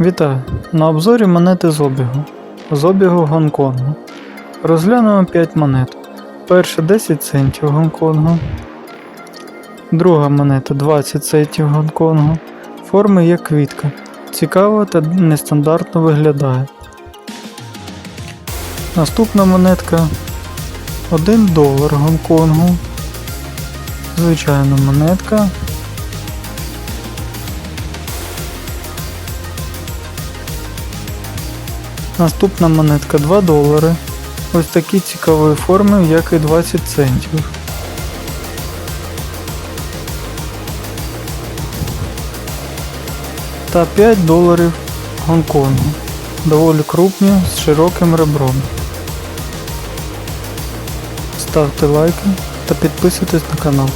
Вітаю! На обзорі монети з обігу. З обігу Гонконгу. Розглянемо 5 монет. Перша 10 центів Гонконгу. Друга монета 20 центів Гонконгу. Форми як квітка. Цікаво та нестандартно виглядає. Наступна монетка 1 долар Гонконгу. Звичайна монетка. Наступна монетка 2 долари. Ось такі цікавої форми, як і 20 центів. Та 5 доларів Гонконгу. Доволі крупні з широким ребром. Ставте лайки та підписуйтесь на канал.